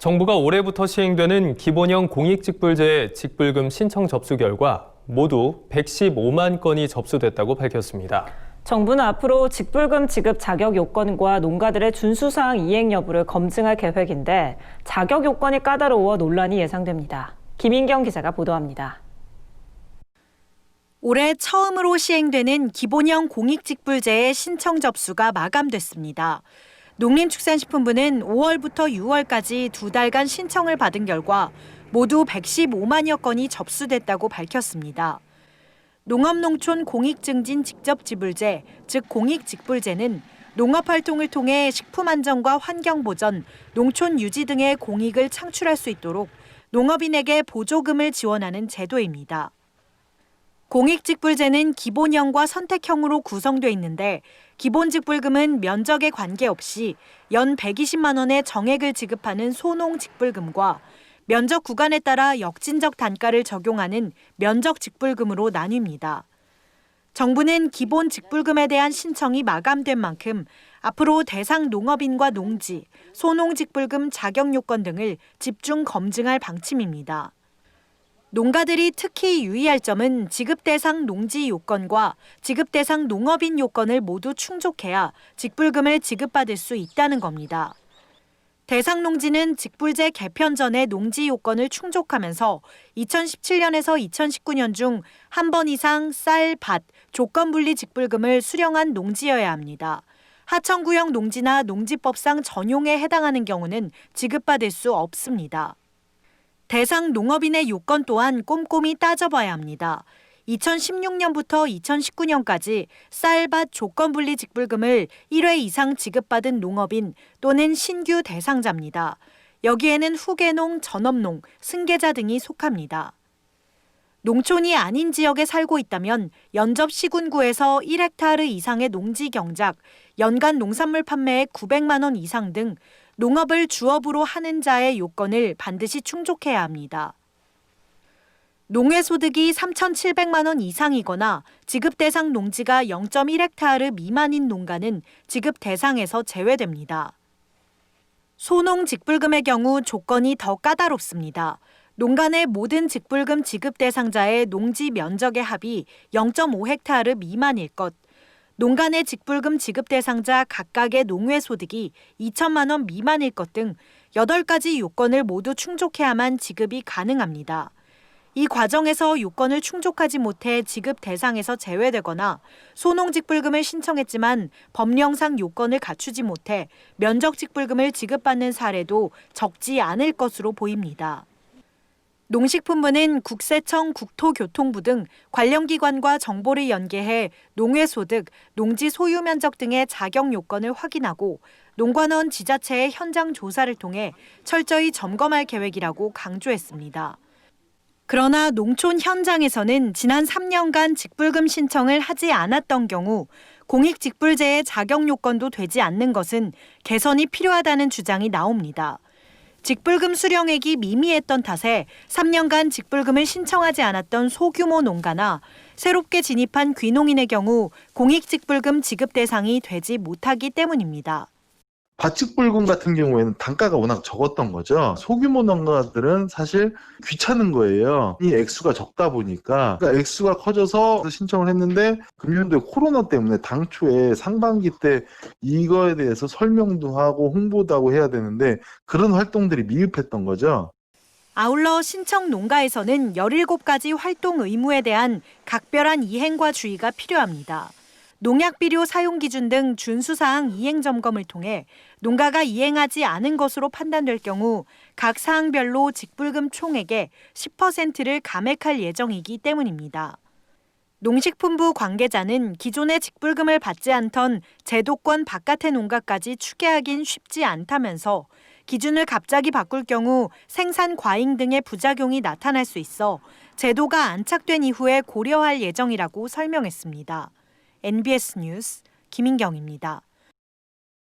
정부가 올해부터 시행되는 기본형 공익직불제 직불금 신청 접수 결과 모두 115만 건이 접수됐다고 밝혔습니다. 정부는 앞으로 직불금 지급 자격 요건과 농가들의 준수사항 이행 여부를 검증할 계획인데 자격 요건이 까다로워 논란이 예상됩니다. 김인경 기자가 보도합니다. 올해 처음으로 시행되는 기본형 공익직불제의 신청 접수가 마감됐습니다. 농림축산식품부는 5월부터 6월까지 두 달간 신청을 받은 결과 모두 115만여 건이 접수됐다고 밝혔습니다. 농업농촌 공익증진 직접지불제, 즉 공익직불제는 농업활동을 통해 식품 안전과 환경 보전, 농촌 유지 등의 공익을 창출할 수 있도록 농업인에게 보조금을 지원하는 제도입니다. 공익직불제는 기본형과 선택형으로 구성돼 있는데 기본직불금은 면적에 관계없이 연 120만 원의 정액을 지급하는 소농직불금과 면적 구간에 따라 역진적 단가를 적용하는 면적직불금으로 나뉩니다. 정부는 기본 직불금에 대한 신청이 마감된 만큼 앞으로 대상 농업인과 농지, 소농직불금 자격 요건 등을 집중 검증할 방침입니다. 농가들이 특히 유의할 점은 지급 대상 농지 요건과 지급 대상 농업인 요건을 모두 충족해야 직불금을 지급받을 수 있다는 겁니다. 대상 농지는 직불제 개편 전에 농지 요건을 충족하면서 2017년에서 2019년 중 한 번 이상 쌀, 밭, 조건 분리 직불금을 수령한 농지여야 합니다. 하천구역 농지나 농지법상 전용에 해당하는 경우는 지급받을 수 없습니다. 대상 농업인의 요건 또한 꼼꼼히 따져봐야 합니다. 2016년부터 2019년까지 쌀밭 조건분리 직불금을 1회 이상 지급받은 농업인 또는 신규 대상자입니다. 여기에는 후계농, 전업농, 승계자 등이 속합니다. 농촌이 아닌 지역에 살고 있다면 연접 시군구에서 1헥타르 이상의 농지 경작, 연간 농산물 판매액 900만 원 이상 등 농업을 주업으로 하는 자의 요건을 반드시 충족해야 합니다. 농해 소득이 3,700만 원 이상이거나 지급 대상 농지가 0.1헥타르 미만인 농가는 지급 대상에서 제외됩니다. 소농 직불금의 경우 조건이 더 까다롭습니다. 농가 내 모든 직불금 지급 대상자의 농지 면적의 합이 0.5헥타르 미만일 것, 내 직불금 지급 대상자 각각의 농회 소득이 2천만 원 미만일 것 등 8가지 요건을 모두 충족해야만 지급이 가능합니다. 이 과정에서 요건을 충족하지 못해 지급 대상에서 제외되거나 소농직불금을 신청했지만 법령상 요건을 갖추지 못해 면적직불금을 지급받는 사례도 적지 않을 것으로 보입니다. 농식품부는 국세청, 국토교통부 등 관련 기관과 정보를 연계해 농해소득, 농지 소유 면적 등의 자격 요건을 확인하고 농관원 지자체의 현장 조사를 통해 철저히 점검할 계획이라고 강조했습니다. 그러나 농촌 현장에서는 지난 3년간 직불금 신청을 하지 않았던 경우 공익직불제의 자격 요건도 되지 않는 것은 개선이 필요하다는 주장이 나옵니다. 직불금 수령액이 미미했던 탓에 3년간 직불금을 신청하지 않았던 소규모 농가나 새롭게 진입한 귀농인의 경우 공익직불금 지급 대상이 되지 못하기 때문입니다. 밭직불금 같은 경우에는 단가가 워낙 적었던 거죠. 소규모 농가들은 사실 귀찮은 거예요. 이 액수가 적다 보니까 그러니까 액수가 커져서 신청을 했는데 금년도에 코로나 때문에 당초에 상반기 때 이거에 대해서 설명도 하고 홍보도 하고 해야 되는데 그런 활동들이 미흡했던 거죠. 아울러 신청 농가에서는 17가지 활동 의무에 대한 각별한 이행과 주의가 필요합니다. 농약 비료 사용 기준 등 준수 사항 이행 점검을 통해 농가가 이행하지 않은 것으로 판단될 경우 각 사항별로 직불금 총액의 10%를 감액할 예정이기 때문입니다. 농식품부 관계자는 기존의 직불금을 받지 않던 제도권 바깥의 농가까지 추계하긴 쉽지 않다면서 기준을 갑자기 바꿀 경우 생산 과잉 등의 부작용이 나타날 수 있어 제도가 안착된 이후에 고려할 예정이라고 설명했습니다. NBS 뉴스 김인경입니다.